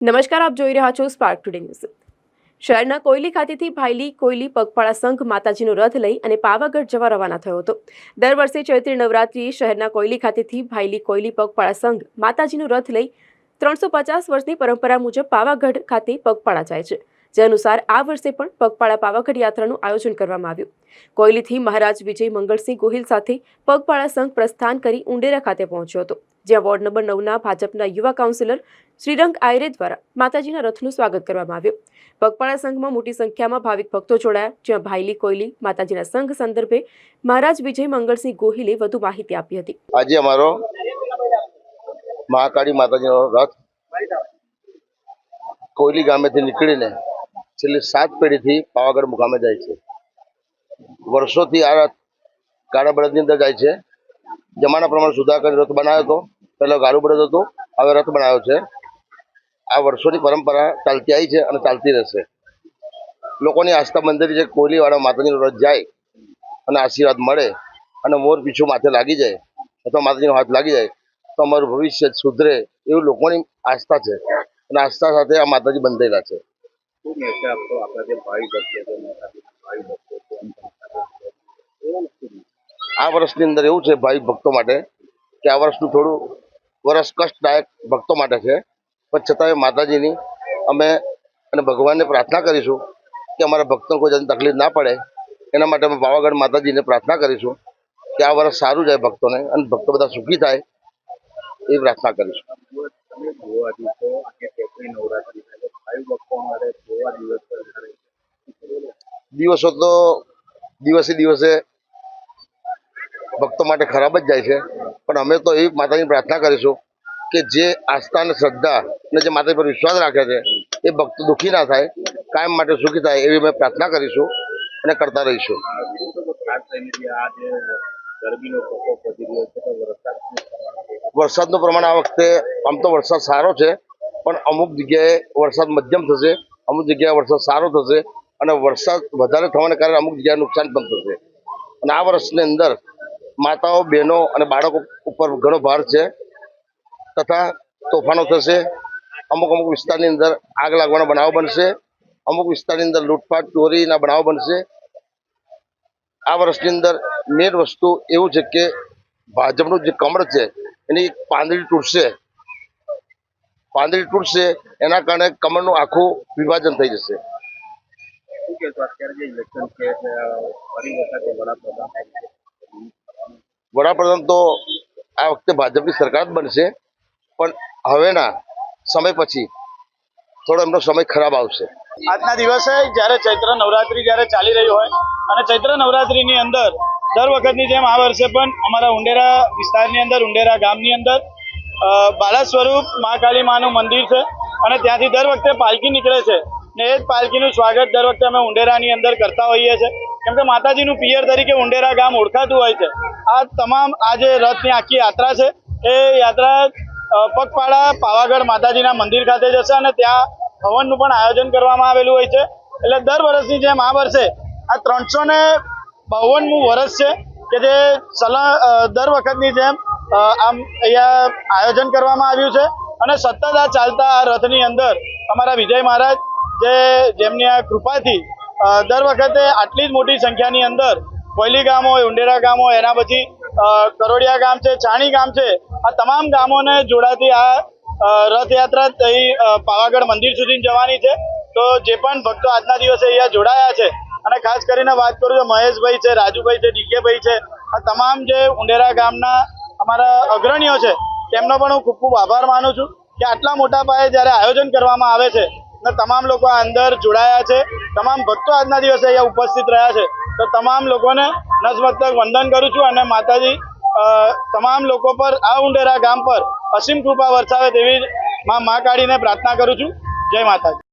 નમસ્કાર, આપ જોઈ રહ્યા છો સ્પાર્ક ટુડે ન્યૂઝ શહેરના કોયલી ખાતેથી ભાયલી કોયલી પગપાળા સંઘ માતાજીનો રથ લઈ અને પાવાગઢ જવા રવાના થયો હતો. દર વર્ષે ચૈત્રી નવરાત્રિએ શહેરના કોયલી ખાતેથી ભાયલી કોયલી પગપાળા સંઘ માતાજીનો રથ લઈ ત્રણસો પચાસ વર્ષની પરંપરા મુજબ પાવાગઢ ખાતે પગપાળા જાય છે. જે અનુસાર આ વર્ષે પણ પગપાળા પાવાગઢ યાત્રાનું આયોજન કરવામાં આવ્યું. કોયલીથી મહારાજ વિજય મંગળસિંહ ગોહિલ સાથે પગપાળા સંઘ પ્રસ્થાન કરી ઉંડેરા ખાતે પહોંચ્યો હતો. જ્યાં વોર્ડ નંબર નવના ભાજપના યુવા કાઉન્સિલર શ્રીરંગ આયરે દ્વારા માતાજીના રથનું સ્વાગત કરવામાં આવ્યું. પગપાળા સંઘમાં મોટી સંખ્યામાં ભાવિક ભક્તો જોડાયા. જ્યાં ભાઈલી કોયલી, માતાજીના સંઘ સંદર્ભે મહારાજ વિજય મંગળસિંહ ગોહિલે વધુ માહિતી આપી હતી. આજે અમારો મહાકાળી માતાજીનો રથ કોયલી ગામેથી નીકળીને છેલ્લી સાત પેઢીથી પાવાગઢ મુકામે જાય છે. વર્ષોથી આ રથ કાળા બળદની અંદર જાય છે. જમાના પ્રમાણે સુધાર કરી રથ બનાવ્યો હતો. પહેલો ગાડું બળદ હતો. હવે રથ બનાવ્યો છે. આ વર્ષોની પરંપરા ચાલતી આવી છે અને ચાલતી રહેશે. લોકોની આસ્થા મંદિર છે કોયલીવાળા માતાજીનો રથ જાય અને આશીર્વાદ મળે અને મોર પીછું માથે લાગી જાય અથવા માતાજીનો હાથ લાગી જાય, તો અમારું ભવિષ્ય સુધરે એવું લોકોની આસ્થા છે. અને આસ્થા સાથે આ માતાજી બંધાયેલા છે. આપણા જે ભાઈ ભક્તો છે આ વર્ષની અંદર એવું છે ભાઈ ભક્તો માટે કે આ વર્ષનું થોડું વર્ષ કષ્ટદાયક ભક્તો માટે છે. પણ છતાંય માતાજીની અમે અને ભગવાનને પ્રાર્થના કરીશું કે અમારા ભક્તોને કોઈ જાતની તકલીફ ના પડે. એના માટે અમે પાવાગઢ માતાજીને પ્રાર્થના કરીશું કે આ વર્ષ સારું જાય ભક્તોને અને ભક્તો બધા સુખી થાય એ પ્રાર્થના કરીશું. દિવસો તો દિવસે નવરાત્રી છે ભાઈ ભક્તો માટે જોવા દિવસ પર જ્યારે દિવસો તો દિવસે દિવસે ભક્તો માટે ખરાબ જ જાય છે પણ અમે તો એવી માતાની પ્રાર્થના કરીશું કે જે આસ્થા અને શ્રદ્ધા અને જે માતા પર વિશ્વાસ રાખે છે, એ ભક્તો દુઃખી ના થાય, કાયમ માટે સુખી થાય એવી અમે પ્રાર્થના કરીશું અને કરતા રહીશું? વરસાદનું પ્રમાણ આ વખતે આમ તો વરસાદ સારો છે, પણ અમુક જગ્યાએ વરસાદ મધ્યમ થશે, અમુક જગ્યાએ વરસાદ સારો થશે અને વરસાદ વધારે થવાને કારણે અમુક જગ્યાએ નુકસાન પણ થશે અને આ વર્ષની અંદર માતાઓ, બહેનો અને બાળકો ઉપર ઘણો ભાર છે તથા તોફાનો થશે. અમુક અમુક વિસ્તારની અંદર આગ લાગવાનો બનાવો બનશે. અમુક વિસ્તારની અંદર લૂંટફાટ, ચોરીના બનાવો બનશે. આ વર્ષની અંદર મેન વસ્તુ એવું છે કે ભાજપનું જે કમળ છે એની પાંદડી તૂટશે. પાંદડી તૂટશે એના કારણે કમળનું આખું વિભાજન થઈ જશે. અત્યારે જે ઇલેક્શન છે વડાપ્રધાન તો આ વખતે ભાજપની સરકાર બનશે. પણ હવેના સમય પછી થોડો એમનો સમય ખરાબ આવશે. આજના દિવસે જ્યારે ચૈત્ર નવરાત્રી જ્યારે ચાલી રહી હોય અને ચૈત્ર નવરાત્રીની અંદર દર વખતની જેમ આ વર્ષે પણ અમારા ઉંડેરા વિસ્તારની અંદર, ઉંડેરા ગામની અંદર બાલા સ્વરૂપ મા કાલી માનું મંદિર છે અને ત્યાંથી દર વખતે પાલખી નીકળે છે. ને એ જ પાલખીનું સ્વાગત દર વખતે અમે ઉંડેરાની અંદર કરતા હોઈએ છીએ. કેમ કે માતાજીનું પિયર તરીકે ઉંડેરા ગામ ઓળખાતું હોય છે. આ તમામ આ જે રથની આખી યાત્રા છે, એ યાત્રા પગપાળા પાવાગઢ માતાજીના મંદિર ખાતે જશે અને ત્યાં હવનનું પણ આયોજન કરવામાં આવેલું હોય છે. એટલે દર વર્ષની જેમ આ વર્ષે આ ત્રણસો ને બાવનમું વર્ષ છે કે જે સલાહ દર વખતની જેમ આમ અહીંયા આયોજન કરવામાં આવ્યું છે. અને સતત આ ચાલતા આ રથની અંદર અમારા વિજય મહારાજ જે જેમની આ કૃપાથી દર વખતે આટલી જ મોટી સંખ્યાની અંદર કોયલી ગામ હોય ઉંડેરા ગામ હોય એના પછી કરોડિયા ગામ છે, ચાણી ગામ છે, આ તમામ ગામોને જોડાતી આ રથયાત્રા અહીં પાવાગઢ મંદિર સુધી જવાની છે. તો જે પણ ભક્તો આજના દિવસે અહીંયા જોડાયા છે, અને ખાસ કરીને વાત કરું તો મહેશભાઈ છે, રાજુભાઈ છે, ડીકેભાઈ છે, આ તમામ જે ઉંડેરા ગામના અમારા અગ્રણીઓ છે, તેમનો પણ હું ખૂબ ખૂબ આભાર માનું છું કે આટલા મોટા પાયે જ્યારે આયોજન કરવામાં આવે છે અને તમામ લોકો આ અંદર જોડાયા છે. તમામ ભક્તો આજના દિવસે અહીંયા ઉપસ્થિત રહ્યા છે. તો તમામ લોકોને નસમસ્તક વંદન કરું છું અને માતાજી તમામ લોકો પર આ ઉંડેરા ગામ પર અસીમ કૃપા વરસાવે તેવી મા કાઢીને પ્રાર્થના કરું છું. જય માતાજી.